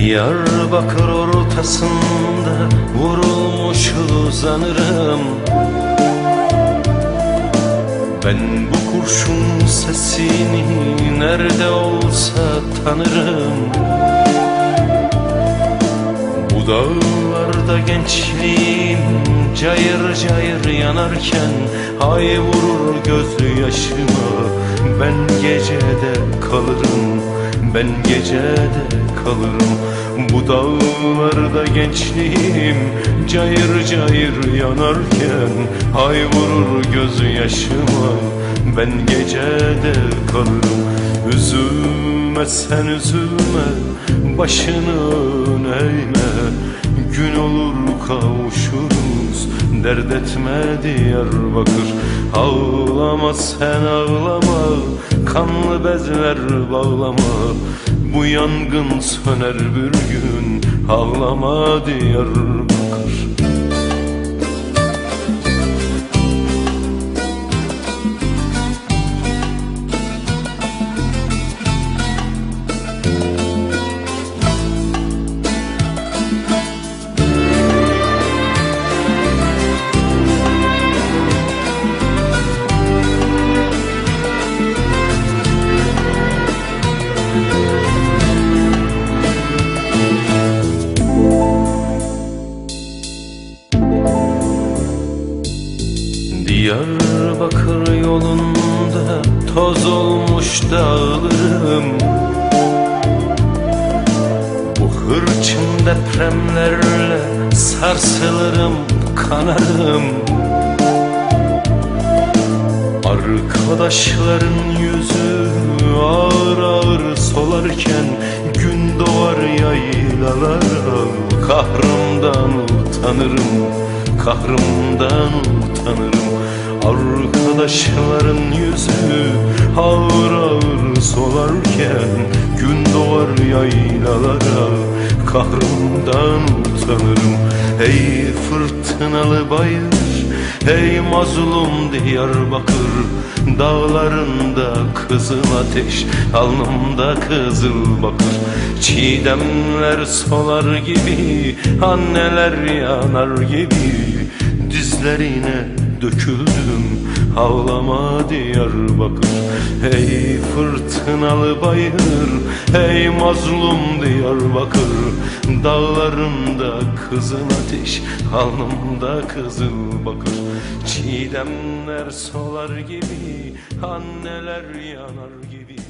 Diyarbakır ortasında vurulmuş uzanırım Ben bu kurşun sesini nerede olsa tanırım. Bu dağlarda gençliğim cayır cayır yanarken Ay vurur gözü yaşıma Ben gecede kalırım Ben gecede kalırım. Bu dağlarda gençliğim cayır cayır yanarken Ay vurur gözü Ben gecede kalırım. Üzülme sen üzülme. Başını eğme. Gün olur kavuşuruz. Dert etme Diyarbakır. Ağlama sen ağlama. Kanlı bezler bağlama Bu yangın söner bir gün Ağlama Diyarbakır Diyarbakır yolunda toz olmuş dağlarım. Bu hırçın depremlerle sarsılırım kanarım. Arkadaşların yüzü ağır ağır solarken Gün doğar yaylalara Kahrımdan utanırım, kahrımdan utanırım. Arkadaşların yüzü ağır ağır solarken Gün doğar yaylalara. Kahrımdan utanırım. Ey fırtınalı bayır Ey mazlum Diyarbakır Dağlarında kızıl ateş Alnımda kızıl bakır. Çiğdemler solar gibi Anneler yanar gibi. Dizlerine döküldüm Ağlama Diyarbakır. Ey fırtınalı bayır Ey mazlum Diyarbakır. Dağlarında kızıl ateş Alnımda kızıl bakır. Çiğdemler solar gibi Anneler yanar gibi